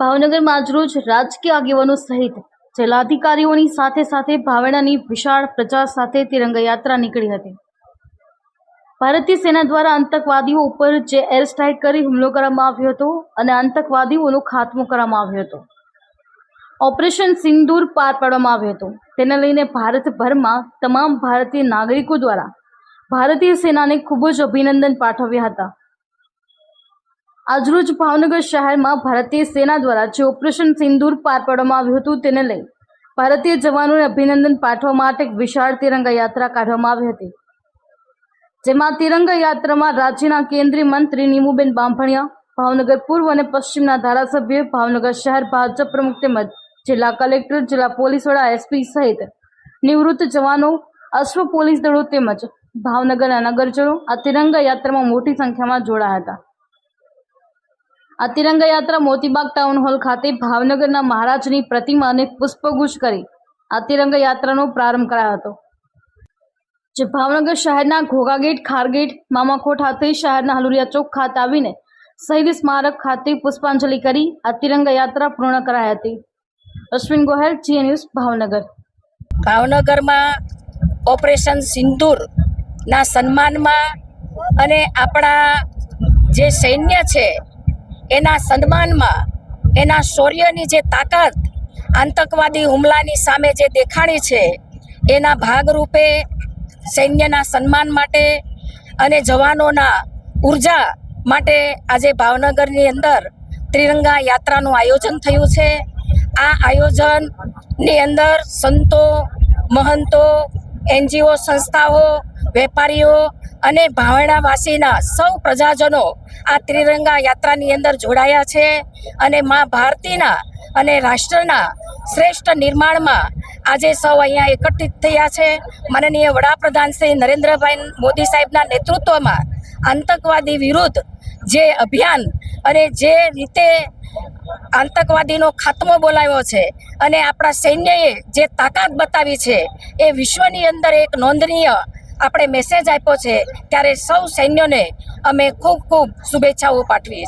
ભાવનગરમાં આજરોજ રાજકીય આગેવાનો સહિત જિલ્લાધિકારીઓની સાથે સાથે ભાવેણાની વિશાળ પ્રજા સાથે તિરંગા યાત્રા નીકળી હતી. ભારતીય સેના દ્વારા આતંકવાદીઓ ઉપર જે એર સ્ટ્રાઇક કરી હુમલો કરવામાં આવ્યો હતો અને આતંકવાદીઓનો ખાત્મો કરવામાં આવ્યો હતો. ઓપરેશન સિંદૂર પાર પાડવામાં આવ્યો હતો. તેને લઈને ભારતભરમાં તમામ ભારતીય નાગરિકો દ્વારા ભારતીય સેનાને ખૂબ જ અભિનંદન પાઠવ્યા હતા. આજરોજ ભાવનગર શહેરમાં ભારતીય સેના દ્વારા જે ઓપરેશન સિંદૂર પાર પાડવામાં આવ્યું હતું તેને લઈ ભારતીય જવાનોને અભિનંદન પાઠવવા માટે એક વિશાળ તિરંગા યાત્રા કાઢવામાં આવી હતી. જેમાં તિરંગા યાત્રામાં રાજ્યના કેન્દ્રીય મંત્રી નીમુબેન બાંભણિયા, ભાવનગર પૂર્વ અને પશ્ચિમના ધારાસભ્ય, ભાવનગર શહેર ભાજપ પ્રમુખ તેમજ જિલ્લા કલેક્ટર, જિલ્લા પોલીસ વડા એસપી સહિત નિવૃત્ત જવાનો, અશ્વ પોલીસ દળો તેમજ ભાવનગરના નગરજનો આ તિરંગા યાત્રામાં મોટી સંખ્યામાં જોડાયા હતા. આ તિરંગા યાત્રા મોતીબાગ ટાઉન હોલ ખાતે ભાવનગરના મહારાજની પ્રતિમાને પુષ્પગુચ્છ કરી આ તિરંગા યાત્રાનો પ્રારંભ કરાયો હતો. જે ભાવનગર શહેરના ઘોઘાગેટ, ખારગેટ, મામાખોટ ખાતે શહેરના હલુરિયા ચોક ખાતે આવીને શહીદ સ્મારક ખાતે પુષ્પાંજલિ કરી આ તિરંગા યાત્રા પૂર્ણ કરાઈ હતી. અશ્વિન ગોહેલ, જીએ ન્યૂઝ ભાવનગર. ભાવનગરમાં ઓપરેશન સિંદૂરના સન્માનમાં અને આપણા જે સૈન્ય છે એના સન્માનમાં, એના શૌર્યની જે તાકાત, આતંકવાદી હુમલાની સામે જે દેખાણી છે, એના ભાગરૂપે સૈન્યના સન્માન માટે અને જવાનોના ઊર્જા માટે આજે ભાવનગરની અંદર ત્રિરંગા યાત્રાનું આયોજન થયું છે. આ આયોજનની અંદર સંતો, મહંતો, એનજીઓ, સંસ્થાઓ, વેપારીઓ અને ભાવણાવાસીના સૌ પ્રજાજનો આ ત્રિરંગા યાત્રાની અંદર જોડાયા છે અને મા ભારતીના અને રાષ્ટ્રના શ્રેષ્ઠ નિર્માણમાં આજે સૌ અહીંયા એકત્રિત થયા છે. માનનીય વડાપ્રધાન શ્રી નરેન્દ્રભાઈ મોદી સાહેબના નેતૃત્વમાં આતંકવાદી વિરુદ્ધ જે અભિયાન અને જે રીતે આતંકવાદીનો ખાત્મો બોલાવ્યો છે અને આપણા સૈન્યએ જે તાકાત બતાવી છે એ વિશ્વની અંદર એક નોંધનીય આપણે મેસેજ આપ્યો છે. ત્યારે સૌ સૈન્યોને અમે ખૂબ ખૂબ શુભેચ્છાઓ પાઠવીએ છીએ.